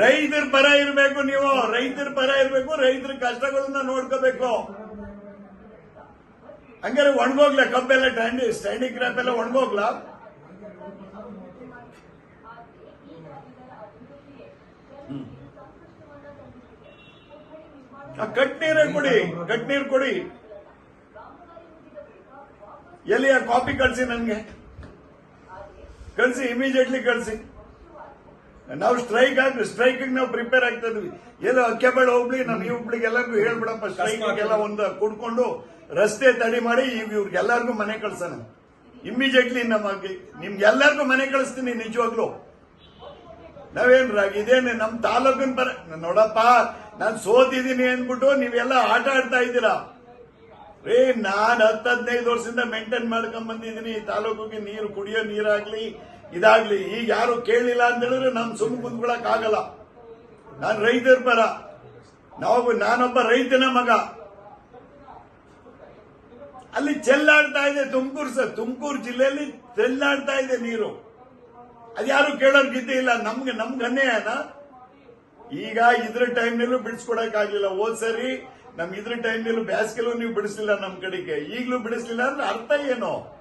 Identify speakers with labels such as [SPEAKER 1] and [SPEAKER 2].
[SPEAKER 1] ರೈತರ ಪರ ಇರಬೇಕು ನೀವು. ರೈತರ ಪರ ಇರಬೇಕು. ರೈತರ ಕಷ್ಟಗಳನ್ನ ನೋಡ್ಕೋಬೇಕು. ಹಂಗಾರೆ ಒಣಗೋಗ್ಲ? ಕಬ್ಬೆಲ್ಲ ಸ್ಟ್ಯಾಂಡಿ ಸ್ಟ್ಯಾಂಡಿಂಗ್ ಕ್ರಾಪ್ ಎಲ್ಲ ಒಣಗೋಗ್ಲ? ಕಟ್ ನೀರೇ ಕೊಡಿ. ಕಟ್ ನೀರು ಕೊಡಿ. ಎಲ್ಲಿ ಕಾಪಿ ಕಳಿಸಿ ನನಗೆ? ಕಳಿಸಿ ಇಮಿಡಿಯೇಟ್ಲಿ ಕಳಿಸಿ. ನಾವು ಸ್ಟ್ರೈಕ್ ಆಗಿ ಸ್ಟ್ರೈಕ್ ನಾವು ಪ್ರಿಪೇರ್ ಆಗ್ತಾ ಇದ್ವಿ ಎಲ್ಲ ಅಕ್ಕೆಬೇಡ ಹೋಗ್ಲಿ ನಾನು ಈ ಹುಬ್ಳಿಗೆಲ್ಲರಿಗೂ ಹೇಳ್ಬಿಡಪ್ಪ ಸ್ಟ್ರೈಕ್ ಎಲ್ಲ ಒಂದು ಕುಡ್ಕೊಂಡು ರಸ್ತೆ ತಡಿ ಮಾಡಿ ಈಗ ಇವ್ರಿಗೆಲ್ಲರಿಗೂ ಮನೆ ಕಳ್ಸೋಣ. ಇಮ್ಮಿಡಿಯೇಟ್ಲಿ ನಮ್ಮ ನಿಮ್ಗೆಲ್ಲರಿಗೂ ಮನೆ ಕಳಿಸ್ತೀನಿ ನಿಜವಾಗ್ಲು. ನಾವೇನ್ ಇದೇನೆ ಇದೇನು ನಮ್ ತಾಲೂಕಿನ ಬರ ನೋಡಪ್ಪ ನಾನು ಸೋತಿದ್ದೀನಿ ಅಂದ್ಬಿಟ್ಟು ನೀವೆಲ್ಲ ಆಟ ಆಡ್ತಾ ಇದ್ದೀರಾ? ರೇ ನಾನು ಹತ್ತು ಹದಿನೈದು ವರ್ಷದಿಂದ ಮೇಂಟೈನ್ ಮಾಡ್ಕೊಂಡ್ ಬಂದಿದ್ದೀನಿ ತಾಲೂಕಿಗೆ ನೀರು ಕುಡಿಯೋ ನೀರಾಗ್ಲಿ ಇದಾಗ್ಲಿ, ಈಗ ಯಾರು ಕೇಳಿಲ್ಲ ಅಂತ ಹೇಳಿದ್ರೆ ನಮ್ ಸುಮ್ ಕುಂದ್ಕೊಳಕ್ ಆಗಲ್ಲ ನಾನು ರೈತರ ಪರ. ನಾವು, ನಾನೊಬ್ಬ ರೈತನ ಮಗ. ಅಲ್ಲಿ ಚೆಲ್ಲಾಡ್ತಾ ಇದೆ ತುಮಕೂರು ಸರ್. ತುಮಕೂರು ಜಿಲ್ಲೆಯಲ್ಲಿ ಚೆಲ್ಲಾಡ್ತಾ ಇದೆ ನೀರು. ಅದ್ಯಾರು ಕೇಳೋರ್ ಗಿದ್ದೆ ಇಲ್ಲ. ನಮ್ಗೆ ನಮ್ಗೆ ಅನ್ಯಾಯನ ಈಗ ಇದ್ರ ಟೈಮ್ನಲ್ಲೂ ಬಿಡಿಸ್ಕೊಡಕ್ ಆಗ್ಲಿಲ್ಲ ಹೋದ್ ಸರಿ ನಮ್ ಇದ್ರ ಟೈಮ್ನಲ್ಲೂ ಬ್ಯಾಸ್ಗೆಲ್ಲೂ ನೀವು ಬಿಡಿಸ್ಲಿಲ್ಲ ನಮ್ ಕಡೆಗೆ. ಈಗ್ಲೂ ಬಿಡಿಸ್ಲಿಲ್ಲ ಅಂದ್ರೆ ಅರ್ಥ ಏನು?